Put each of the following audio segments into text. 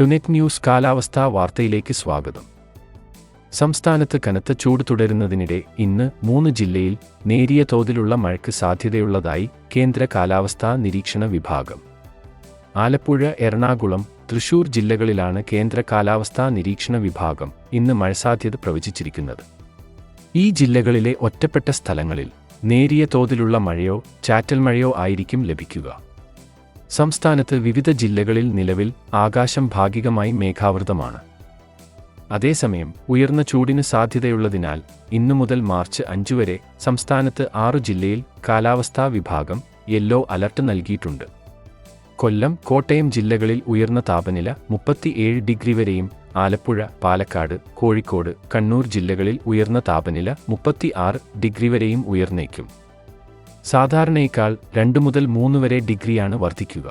ടുനെറ്റ് news കാലാവസ്ഥാ വാർത്തയിലേക്ക് സ്വാഗതം. സംസ്ഥാനത്ത് കനത്ത ചൂട് തുടരുന്നതിനിടെ ഇന്ന് മൂന്ന് ജില്ലയിൽ നേരിയ തോതിലുള്ള മഴയ്ക്ക് സാധ്യതയുള്ളതായി കേന്ദ്ര കാലാവസ്ഥാ നിരീക്ഷണ വിഭാഗം. ആലപ്പുഴ എറണാകുളം തൃശൂർ ജില്ലകളിലാണ് കേന്ദ്ര കാലാവസ്ഥാ നിരീക്ഷണ വിഭാഗം ഇന്ന് മഴ സാധ്യത പ്രവചിച്ചിരിക്കുന്നത്. ഈ ജില്ലകളിലെ ഒറ്റപ്പെട്ട സ്ഥലങ്ങളിൽ നേരിയ തോതിലുള്ള മഴയോ ചാറ്റൽ മഴയോ ആയിരിക്കും ലഭിക്കുക. സംസ്ഥാനത്ത് വിവിധ ജില്ലകളിൽ നിലവിൽ ആകാശം ഭാഗികമായി മേഘാവൃതമാണ്. അതേസമയം ഉയർന്ന ചൂടിന് സാധ്യതയുള്ളതിനാൽ ഇന്നു മുതൽ മാർച്ച് അഞ്ചു വരെ സംസ്ഥാനത്ത് ആറു ജില്ലയിൽ കാലാവസ്ഥാ വിഭാഗം യെല്ലോ അലർട്ട് നൽകിയിട്ടുണ്ട്. കൊല്ലം കോട്ടയം ജില്ലകളിൽ ഉയർന്ന താപനില മുപ്പത്തിയേഴ് ഡിഗ്രി വരെയും ആലപ്പുഴ പാലക്കാട് കോഴിക്കോട് കണ്ണൂർ ജില്ലകളിൽ ഉയർന്ന താപനില മുപ്പത്തിയാറ് ഡിഗ്രി വരെയും ഉയർന്നേക്കും. സാധാരണയേക്കാൾ രണ്ട് മുതൽ മൂന്ന് വരെ ഡിഗ്രിയാണ് വർദ്ധിക്കുക.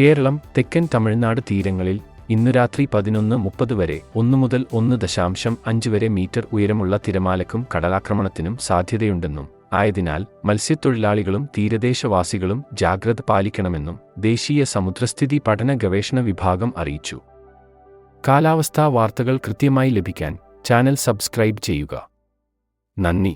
കേരളം തെക്കൻ തമിഴ്നാട് തീരങ്ങളിൽ ഇന്നു രാത്രി പതിനൊന്ന് മുപ്പത് വരെ ഒന്ന് മുതൽ ഒന്ന് ദശാംശം അഞ്ച് വരെ മീറ്റർ ഉയരമുള്ള തിരമാലക്കും കടലാക്രമണത്തിനും സാധ്യതയുണ്ടെന്നും ആയതിനാൽ മത്സ്യത്തൊഴിലാളികളും തീരദേശവാസികളും ജാഗ്രത പാലിക്കണമെന്നും ദേശീയ സമുദ്രസ്ഥിതി പഠന ഗവേഷണ വിഭാഗം അറിയിച്ചു. കാലാവസ്ഥാ വാർത്തകൾ കൃത്യമായി ലഭിക്കാൻ ചാനൽ സബ്സ്ക്രൈബ് ചെയ്യുക. നന്ദി.